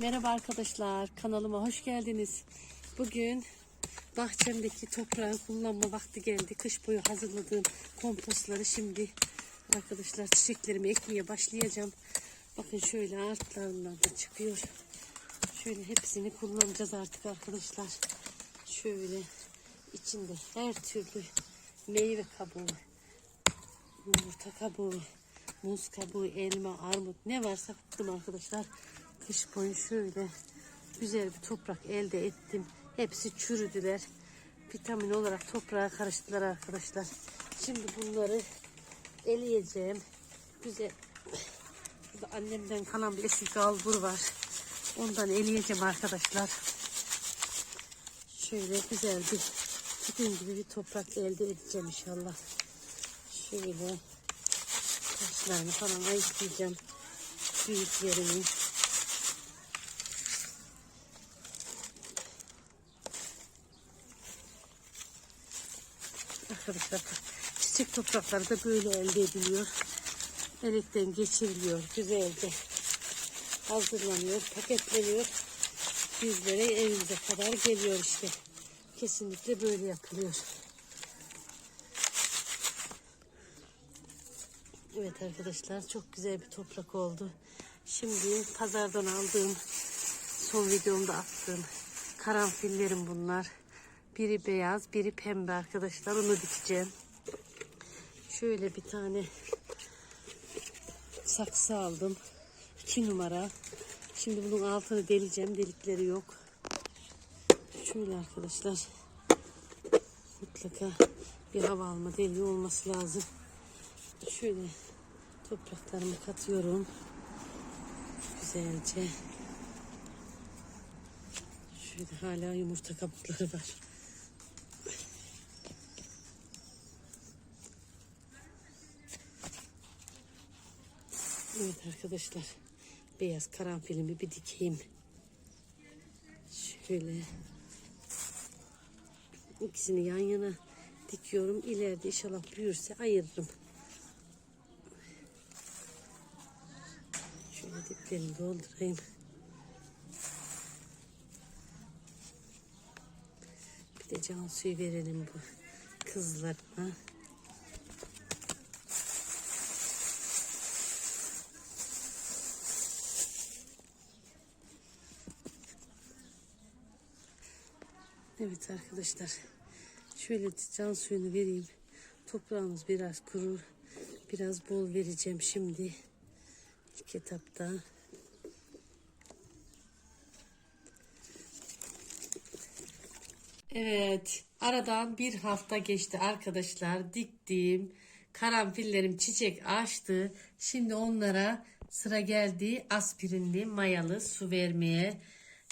Merhaba arkadaşlar, kanalıma hoş geldiniz. Bugün bahçemdeki toprağı kullanma vakti geldi. Kış boyu hazırladığım kompostları şimdi arkadaşlar çiçeklerimi ekmeye başlayacağım. Bakın şöyle artlarından da çıkıyor. Şöyle hepsini kullanacağız artık arkadaşlar. Şöyle içinde her türlü meyve kabuğu, yumurta kabuğu, muz kabuğu, elma, armut ne varsa attım arkadaşlar. Kış boyu şöyle güzel bir toprak elde ettim. Hepsi çürüdüler. Vitamin olarak toprağa karıştılar arkadaşlar. Şimdi bunları eleyeceğim. Güzel. Burada annemden kalan bir eski kalbur var. Ondan eleyeceğim arkadaşlar. Şöyle güzel bir bugün gibi bir toprak elde edeceğim inşallah. Şöyle taşlarını falan ayıklayacağım. Büyüklerini. Arkadaşlar çiçek toprakları da böyle elde ediliyor. Elekten geçiriliyor. Güzelce hazırlanıyor, paketleniyor. Bizlere evimize kadar geliyor işte. Kesinlikle böyle yapılıyor. Evet arkadaşlar çok güzel bir toprak oldu. Şimdi pazardan aldığım son videomda attığım karanfillerim bunlar. Biri beyaz, biri pembe arkadaşlar. Onu dikeceğim. Şöyle bir tane saksı aldım. 2 numara. Şimdi bunun altını deleceğim. Delikleri yok. Şöyle arkadaşlar. Mutlaka bir hava alma deliği olması lazım. Şöyle topraklarımı katıyorum. Güzelce. Şöyle hala yumurta kabukları var. Evet arkadaşlar. Beyaz karanfilimi bir dikeyim. Şöyle. ikisini yan yana dikiyorum. İleride inşallah büyürse ayırırım. Şöyle diplerini doldurayım. Bir de can suyu verelim bu kızlarıma. Evet arkadaşlar. Şöyle can suyunu vereyim. Toprağımız biraz kuru. Biraz bol vereceğim şimdi. İlk etapta. Evet. Aradan bir hafta geçti arkadaşlar. Diktiğim karanfillerim çiçek açtı. Şimdi onlara sıra geldi aspirinli mayalı su vermeye.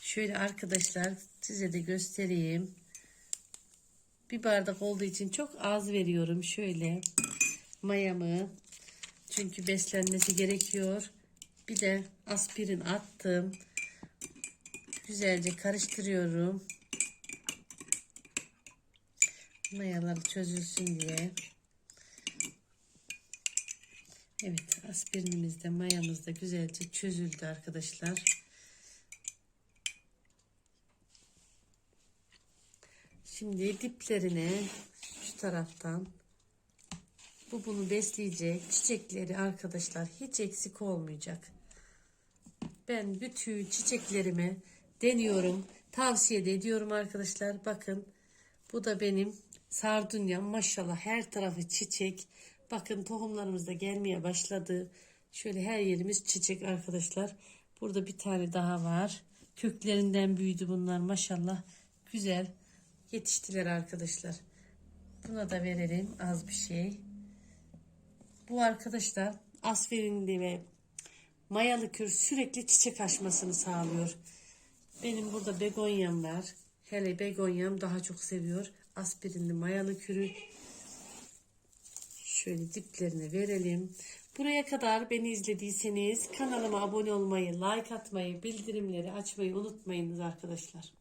Şöyle arkadaşlar size de göstereyim. Bir bardak olduğu için çok az veriyorum. Şöyle mayamı. Çünkü beslenmesi gerekiyor. Bir de aspirin attım. Güzelce karıştırıyorum. Mayalar çözülsün diye. Evet aspirinimiz de mayamız da güzelce çözüldü arkadaşlar. Şimdi diplerine şu taraftan bu bunu besleyecek çiçekleri arkadaşlar hiç eksik olmayacak. Ben bütün çiçeklerimi deniyorum. Tavsiye de ediyorum arkadaşlar. Bakın bu da benim sardunyam. Maşallah her tarafı çiçek. Bakın tohumlarımız da gelmeye başladı. Şöyle her yerimiz çiçek arkadaşlar. Burada bir tane daha var. Köklerinden büyüdü bunlar maşallah. Güzel yetiştiler arkadaşlar. Buna da verelim az bir şey. Bu arkadaşlar asferinli ve mayalı kür sürekli çiçek açmasını sağlıyor. Benim burada begonyam var. Hele begonyam daha çok seviyor. Aspirinli mayalı kürü. Şöyle diplerine verelim. Buraya kadar beni izlediyseniz kanalıma abone olmayı, like atmayı, bildirimleri açmayı unutmayınız arkadaşlar.